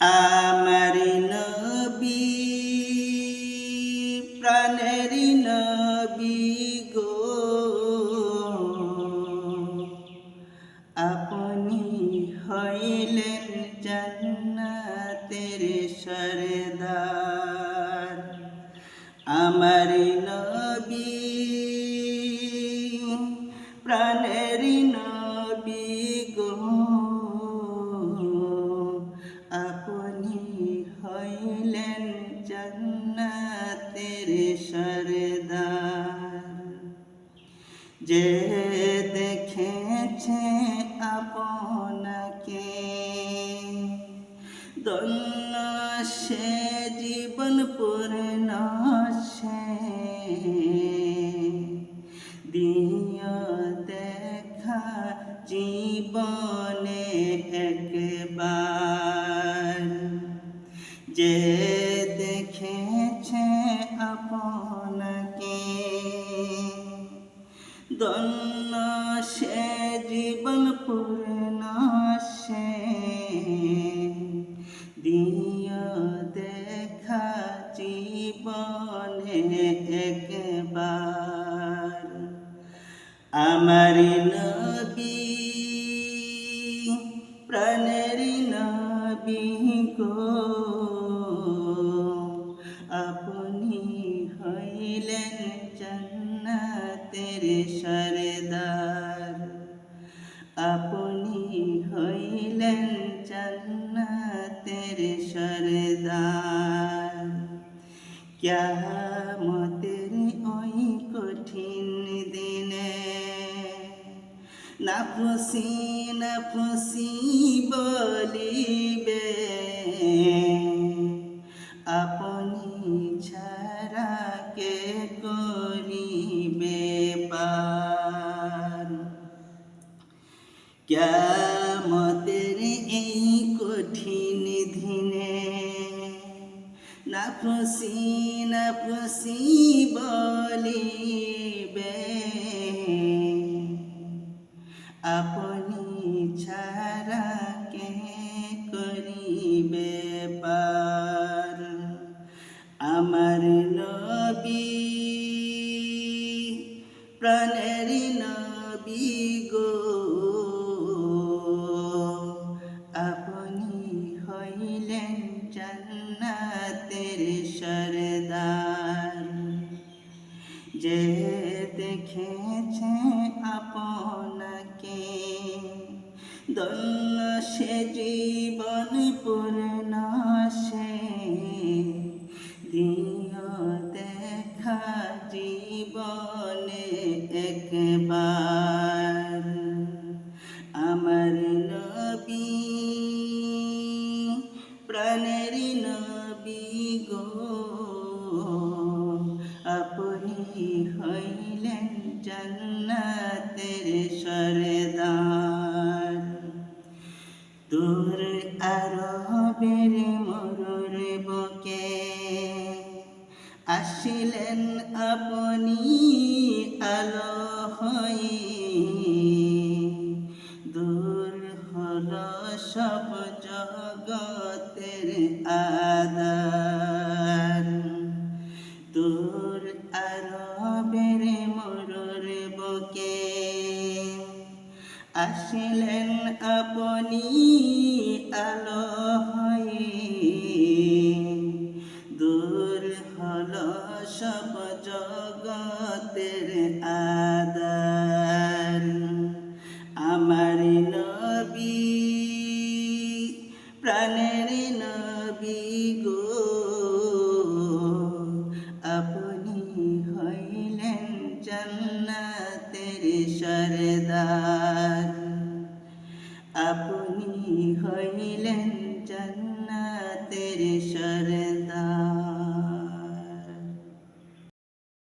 আমার প্রাণের নবী গো। আপনি হইলেন জান্নাতের সরদার। আমার নবী জান্নাতের সরদার যে দেখেছে আপনাকে দন্য সে জীবন পূর্ণ সে দিয় দেখা জীবনে একবার যে দন্য সে জীবন পূর্ণ সে দিয় দেখা জীবনে একবার। আমার নবী, প্রাণের নবী গো, আপনি হইলেন জান্নাতের সরদার। আপনি হইলেন জান্নাতের সরদার। ক্যামতের ওই কঠিন দিনে না ফুসি না ফুসি বলিবে ক্যামতের এই কঠিন দিনে না খুশি না খুশি বলিবে। আপনি ছাড়া কে করিবে পার? আমার নবী, প্রাণের নবী গো জান্নাতের সরদার। যে দেখেছে আপনাকে দন্য সে জীবন পূর্ণ জান্নাতের সরদার। তোর আরবের মরুর বকে আসিলেন আপনি আলো হয়ে। দূর হল সব জগতের আদার বকে আসিলেন আপনি আলো হয়ে। দূর হল সব জগতের আদার আমার নবী প্রাণের আপনি হইলেন জন্নাতের সরদা।